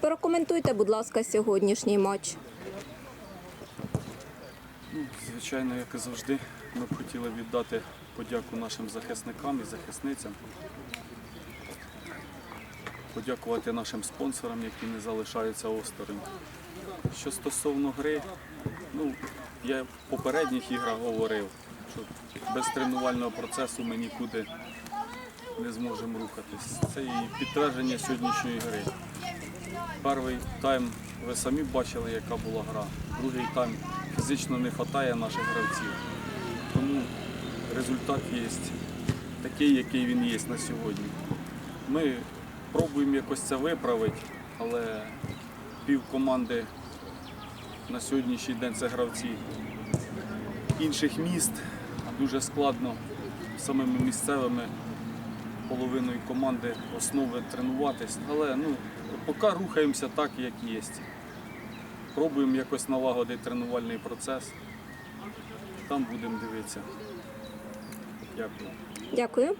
Прокоментуйте, будь ласка, сьогоднішній матч. Ну, звичайно, як і завжди, ми б хотіли віддати подяку нашим захисникам і захисницям. Подякувати нашим спонсорам, які не залишаються осторонь. Що стосовно гри, ну, я в попередніх іграх говорив, що без тренувального процесу ми нікуди не зможемо рухатись. Це і підтвердження сьогоднішньої гри. Перший тайм ви самі бачили, яка була гра. Другий тайм фізично не вистачає наших гравців. Тому результат є такий, який він є на сьогодні. Ми пробуємо якось це виправити, але пів команди на сьогоднішній день це гравці інших міст. Дуже складно самими місцевими половиною команди основи тренуватись. Але ну, поки рухаємося так, як є. Пробуємо якось налагодити тренувальний процес. Там будемо дивитися. Дякую. Дякую.